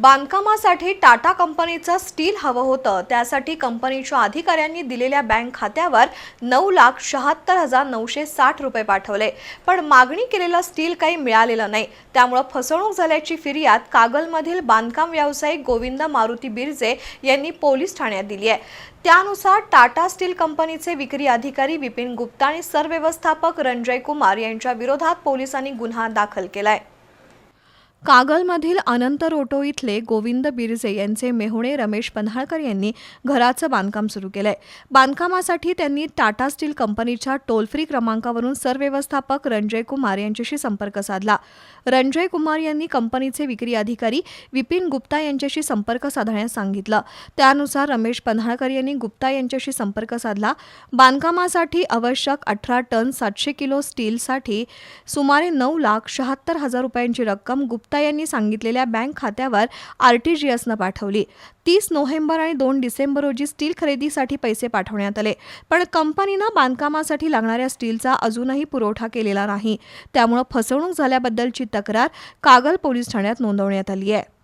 बांधकामासाठी टाटा कंपनीचं स्टील हवं होतं. त्यासाठी कंपनीच्या अधिकाऱ्यांनी दिलेल्या बँक खात्यावर नऊ लाख शहात्तर हजार नऊशे साठ रुपये पाठवले. पण मागणी केलेलं स्टील काही मिळालेलं नाही. त्यामुळं फसवणूक झाल्याची फिर्याद कागलमधील बांधकाम व्यावसायिक गोविंद मारुती बिरजे यांनी पोलीस ठाण्यात दिली आहे. त्यानुसार टाटा स्टील कंपनीचे विक्री अधिकारी विपिन गुप्ता आणि सरव्यवस्थापक रंजय कुमार यांच्या विरोधात पोलिसांनी गुन्हा दाखल केलाय. कागलमधील अनंत रोटो इथले गोविंद बिरजे यांचे मेहुणे रमेश पन्हाळकर यांनी घराचं बांधकाम सुरू केलंय. बांधकामासाठी त्यांनी टाटा स्टील कंपनीच्या टोल फ्री क्रमांकावरून सरव्यवस्थापक रंजय कुमार यांच्याशी संपर्क साधला. रंजय कुमार यांनी कंपनीचे विक्री अधिकारी विपिन गुप्ता यांच्याशी संपर्क साधण्यास सांगितलं. त्यानुसार रमेश पन्हाळकर यांनी गुप्ता यांच्याशी संपर्क साधला. बांधकामासाठी आवश्यक अठरा टन सातशे किलो स्टीलसाठी सुमारे नऊ लाख शहात्तर हजार रुपयांची रक्कम गुप्ता यांनी सांगितलेल्या बँक खात्यावर आरटीजीएसनं पाठवली. तीस नोव्हेंबर आणि दोन डिसेंबर रोजी स्टील खरेदीसाठी पैसे पाठवण्यात आले. पण कंपनीनं बांधकामासाठी लागणाऱ्या स्टीलचा अजूनही पुरवठा केलेला नाही. त्यामुळं फसवणूक झाल्याबद्दलची तक्रार कागल पोलीस ठाण्यात नोंदवण्यात आली आहे.